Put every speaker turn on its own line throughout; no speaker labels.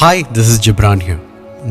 Hi this is Ghibran ஹியூ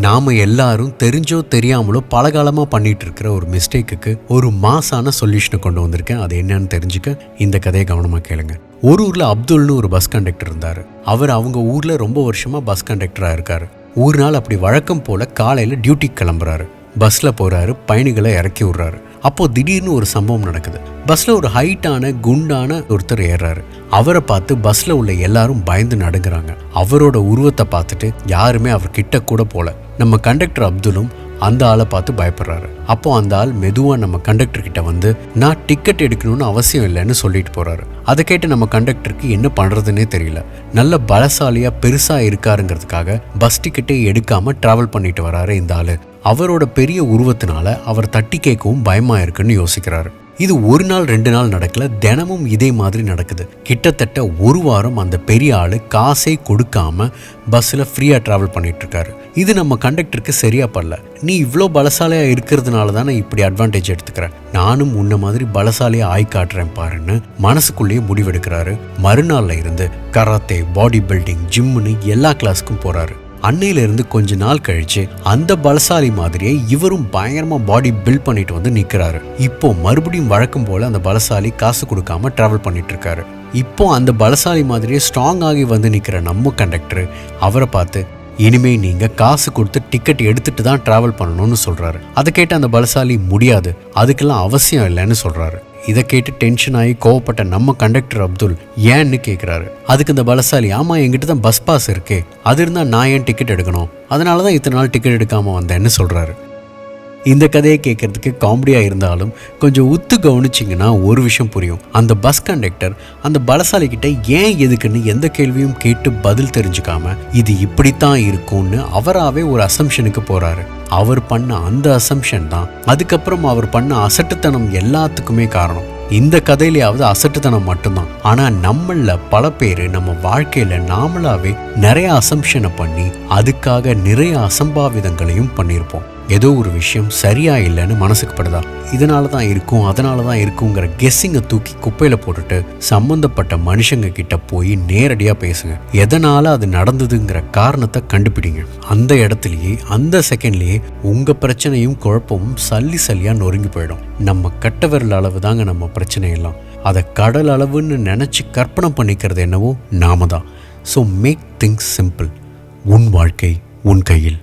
நாம் எல்லாரும் தெரிஞ்சோ தெரியாமலோ பலகாலமாக பண்ணிகிட்டு இருக்கிற ஒரு மிஸ்டேக்குக்கு ஒரு மாசான சொல்யூஷனை கொண்டு வந்திருக்கேன். அது என்னன்னு தெரிஞ்சுக்க இந்த கதையை கவனமாக கேளுங்க. ஒரு ஊரில் அப்துல்னு ஒரு பஸ் கண்டக்டர் இருந்தார். அவர் அவங்க ஊரில் ரொம்ப வருஷமாக பஸ் கண்டக்டராக இருக்கார். ஒரு நாள் அப்படி வழக்கம் போல் காலையில் டியூட்டிக்கு கிளம்புறாரு. பஸ்ஸில் போகிறாரு பயணிகளை இறக்கி விட்றாரு. அப்போ திடீர்னு ஒரு சம்பவம் நடக்குது. பஸ்ல ஒரு ஹைட்டான குண்டான ஒருத்தர் ஏறாரு அவரை பார்த்து பஸ்ல உள்ள எல்லாரும் பயந்து நடுங்குறாங்க. அவரோட உருவத்தை பார்த்துட்டு யாருமே அவர் கிட்ட கூட போல. நம்ம கண்டக்டர் அப்துலும் அந்த ஆளை பார்த்து பயப்படுறாரு. அப்போ அந்த ஆள் மெதுவாக நம்ம கண்டக்டர் கிட்ட வந்து நான் டிக்கெட் எடுக்கணும்னு அவசியம் இல்லைன்னு சொல்லிட்டு போறாரு. அதை கேட்டு நம்ம கண்டக்டருக்கு என்ன பண்றதுன்னே தெரியல. நல்ல பலசாலியா பெருசா இருக்காருங்கிறதுக்காக பஸ் டிக்கெட்டே எடுக்காம டிராவல் பண்ணிட்டு வராரு இந்த ஆளு. அவரோட பெரிய உருவத்தினால அவர் தட்டி கேட்கவும் பயமா இருக்குன்னு யோசிக்கிறாரு. இது ஒரு நாள் ரெண்டு நாள் நடக்கல. தினமும் இதே மாதிரி நடக்குது. கிட்டத்தட்ட ஒரு வாரம் அந்த பெரிய ஆளு காசே கொடுக்காம பஸ்ஸில் ஃப்ரீயாக ட்ராவல் பண்ணிட்டு இருக்காரு இது நம்ம கண்டக்டருக்கு சரியா படல. நீ இவ்வளோ பலசாலியாக இருக்கிறதுனால தானே இப்படி அட்வான்டேஜ் எடுத்துக்கிறேன் நானும் உன்ன மாதிரி பலசாலியாக ஆய் காட்டுறேன் பாருன்னு மனசுக்குள்ளேயே முடிவெடுக்கிறாரு. மறுநாள்ல இருந்து கராத்தே பாடி பில்டிங் ஜிம்முன்னு எல்லா கிளாஸ்க்கும் போறாரு. அன்னையில இருந்து கொஞ்ச நாள் கழிச்சு அந்த பலசாலி மாதிரியே இவரும் பயங்கரமா பாடி பில்ட் பண்ணிட்டு வந்து நிக்கிறாரு. இப்போ மறுபடியும் வழக்கம் போல அந்த பலசாலி காசு கொடுக்காம டிராவல் பண்ணிட்டு இருக்காரு. இப்போ அந்த பலசாலி மாதிரியே ஸ்ட்ராங் ஆகி வந்து நிக்கிற நம்ம கண்டக்டர் அவரை பார்த்து இனிமே நீங்க காசு கொடுத்து டிக்கெட் எடுத்துட்டு தான் டிராவல் பண்ணணும்னு சொல்றாரு. அதை கேட்டு அந்த பலசாலி முடியாது. அதுக்கெல்லாம் அவசியம் இல்லைன்னு சொல்றாரு. இதை கேட்டு டென்ஷன் ஆகி கோவப்பட்ட நம்ம கண்டக்டர் அப்துல் ஏன்னு கேட்குறாரு அதுக்கு இந்த பலசாலி ஆமாம் என்கிட்ட தான் பஸ் பாஸ் இருக்கே. அது இருந்தால் நான் ஏன் டிக்கெட் எடுக்கணும்? அதனால தான் இத்தனை நாள் டிக்கெட் எடுக்காமல் வந்தேன்னு சொல்கிறாரு இந்த கதையை கேட்கறதுக்கு காமெடியாக இருந்தாலும் கொஞ்சம் உத்து கவனிச்சிங்கன்னா ஒரு விஷயம் புரியும். அந்த பஸ் கண்டக்டர் அந்த பலசாலிக்கிட்ட ஏன் எதுக்குன்னு எந்த கேள்வியும் கேட்டு பதில் தெரிஞ்சுக்காம இது இப்படித்தான் இருக்கும்னு அவராகவே ஒரு அசம்ஷனுக்கு போகிறாரு அவர் பண்ண அந்த அசம்ஷன் தான். அதுக்கப்புறம் அவர் பண்ண அசட்டுத்தனம் எல்லாத்துக்குமே காரணம். இந்த கதையிலேயாவது அசட்டுத்தனம் மட்டும்தான். ஆனால் நம்மளில் பல பேர் நம்ம வாழ்க்கையில் நாமளாவே நிறைய அசம்ஷனை பண்ணி அதுக்காக நிறைய அசம்பாவிதங்களையும் பண்ணியிருப்போம். ஏதோ ஒரு விஷயம் சரியா இல்லைன்னு மனசுக்கு படுதா? இதனால தான் இருக்கும் அதனால தான் இருக்குங்கிற கெஸ்ஸிங்கை தூக்கி குப்பையில் போட்டுட்டு சம்மந்தப்பட்ட மனுஷங்க கிட்ட போய் நேரடியாக பேசுங்க. எதனால் அது நடந்ததுங்கிற காரணத்தை கண்டுபிடிங்க. அந்த இடத்துலயே அந்த செகண்ட்லேயே உங்கள் பிரச்சனையும் குழப்பமும் சல்லி சல்லியாக நொறுங்கி போயிடும். நம்ம கட்ட விரல் அளவு தாங்க நம்ம பிரச்சனை எல்லாம். அதை கடல் அளவுன்னு நினச்சி கற்பனை பண்ணிக்கிறது என்னவோ நாம தான். ஸோ மேக் திங்ஸ் சிம்பிள் உன் வாழ்க்கை உன் கையில்.